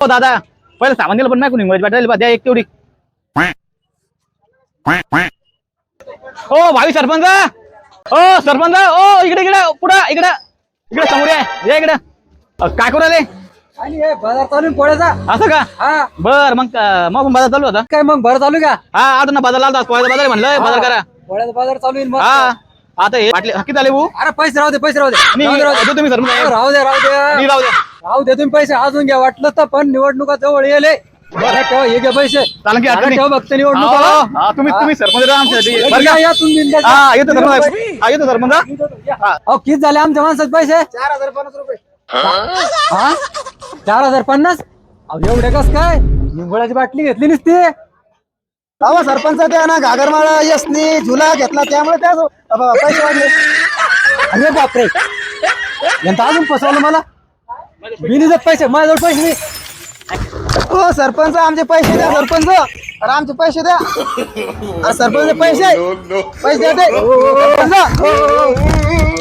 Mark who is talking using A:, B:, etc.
A: हो दादा पहिलं सामान दिलं पण नाही कोणी इंग्रजी वाटायला द्या एक तेवढी. हो भावी सरपंच हो सरपंच ओ इकडे इकडे पुढं इकडे इकडे समोर आहे या इकडे. काय करू राहिले?
B: आणि हे बाजार चालू आहे पोळ्याचा?
A: असं का?
B: हा.
A: बर मग अ, मग पण बाजार चालू होता
B: काय मग भर चालू का?
A: हा आता ना बाजार लावता पोळ्याचा बाजार आहे म्हणलं बाजार करा.
B: पोळ्याचा बाजार चालू आहे मग
A: हा आता हे वाटले किती झाले भाऊ.
B: अरे पैसे राहू दे पैसे राहू दे.
A: मी
B: राहू दे, राहू दे.
A: देतो तुम्ही सरपंच
B: राहू दे राहू
A: मी
B: दे
A: राहू द्या
B: राहू दे तुम्ही पैसे अजून घ्या. वाटलं तर पण निवडणुका जवळ येले. बरं. ठेवा हे घ्या पैसे.
A: की
B: ठेवा फक्त
A: हो,
B: निवडणुका
A: हा, तुम्ही तुम्ही सरपंच राहा आमच्यासाठी. बरं
B: या
A: का?
B: या तुम्ही बिनधास्त.
A: हा येतो सरपंच हा येतो सरपंच हा. हा.
B: अहो किती झाले आमच्या माणसाचे पैसे? चार हजार पन्नास रुपये. हा? चार हजार पन्नास? अहो एवढे कस काय? निंबळाची बाटली घेतली नसती.
C: अहो सरपंच त्या ना घागरमाळा यसनी झुला घेतला त्यामुळे त्या पैसे वाढले.
B: अरे बापरे. अजून फसवलं मला. बिनीचे पैसे माझ्याजवळ पैसे नाही.
C: हो सरपंच आमचे पैसे द्या सरपंच. अरे आमचे पैसे द्या. अरे सरपंच पैसे. पैसे द्या ते. सरपंच.